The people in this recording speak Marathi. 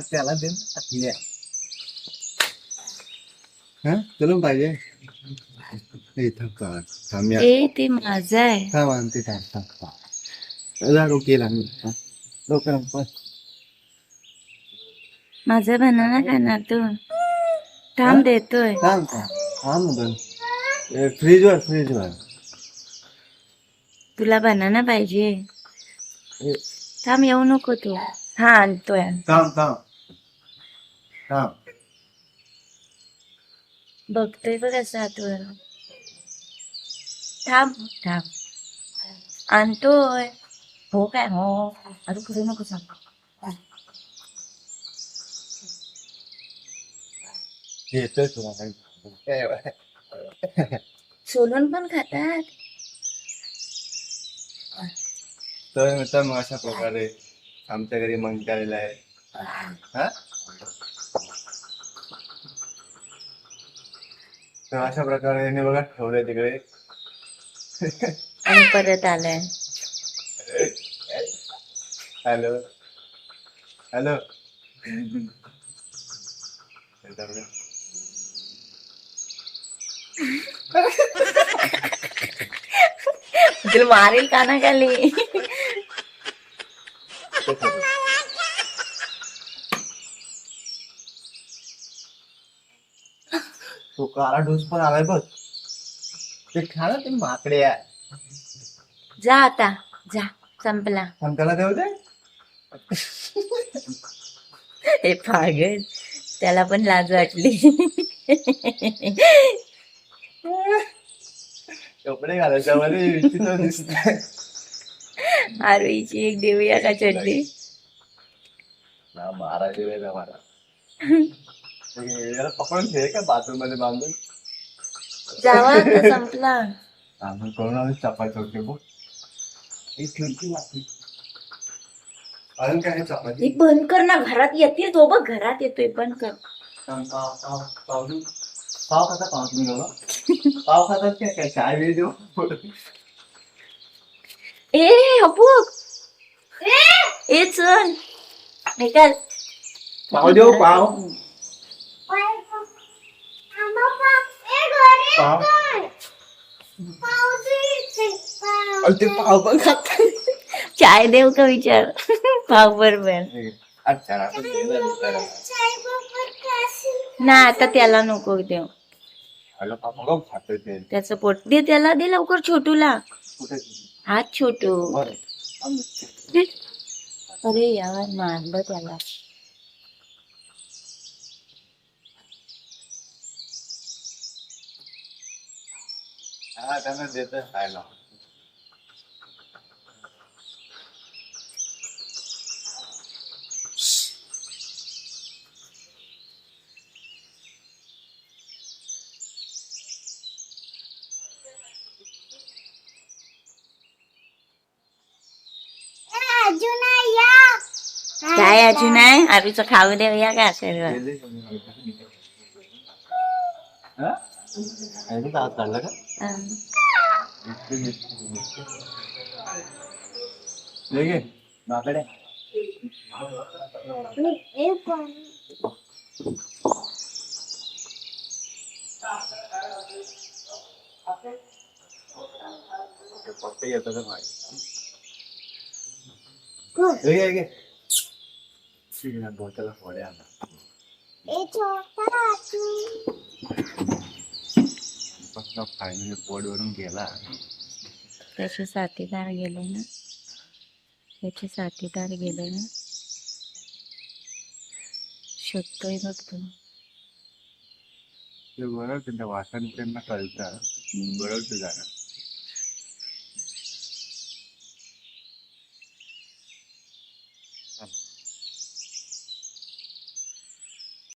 त्याला दे ना. हा तुला पाहिजे ए, थांब का थांब या ए ते माझं आहे थांब आणते थांब थांब थांब जा डोक्याला हा. डोक्याला पण माझा बनाना खाणार तू थांब देतोय थांब थांब थांब बन फ्रीजवर फ्रीजवर तुला बनाना पाहिजे थांब येऊ नको तू हा आणतोय थांब थांब थांब बघतोय बघ असं आतवर. थांब. थांब. आणतोय. हो काय? हो. अरे करू नको सांग. येतोय बाय. सोलून पण खातात. तर मित्र मग अशा प्रकारे आमच्या घरी मग आहे. हा? तर अशा प्रकारे याने बघा ठेवलंय तिकडे. आणि परत आलाय. हॅलो. हॅलो. तुला मारेल काना खाली तो काळा डोस पण आलाय बघ. ते खा ना ते माकडे आहे. जा आता जा संपला. पण त्याला देऊ दे हे पागल त्याला पण लाज वाटली. कपडे घालायच्या मध्ये विचित्र दिसतंय. आरोईची एक देऊया का चड्डी ना महाराज वेळ मला याला पकडून ठेव का बाथरूममध्ये बांधून? जावा आता संपला आम्ही करून आम्ही चपाती होते बघ. ही खिडकी लागली अजून काय आहे चपाती? हे बंद कर ना घरात येते तो बघ घरात येतोय बंद कर. पाव पाव पाव खाता पाव तुम्ही लोक पाव खातात काय काय? चाय वेळ देऊ? ए अपूक ए चल. काय पाव देऊ पाव? पाव अरे ते पाव पण खात चाय देव का विचार? पाव बरोबर. अच्छा असं दे ना आता त्याला नको देव अगं पाव बघ खातोय ते. त्याचं पोट दे त्याला दे लवकर छोटूला. कुठे? हात छोटू. बरं. अरे यार मारलं त्याला. हा त्यांना देतं खायला काय अजून आहे आरूचं खाऊ देऊया का असेल हा? आहे का? आत काढलं का? ले घे. माकडे. ते पप्पे येतात ना बाहेर. हे फक्त फायनली पोटवरून गेला. त्याचे साथीदार गेले ना? त्याचे साथीदार गेले ना? शोधतोय बघ तू. ते बरोबर त्यांच्या वासाने त्यांना कळतं. बरोबर जाणार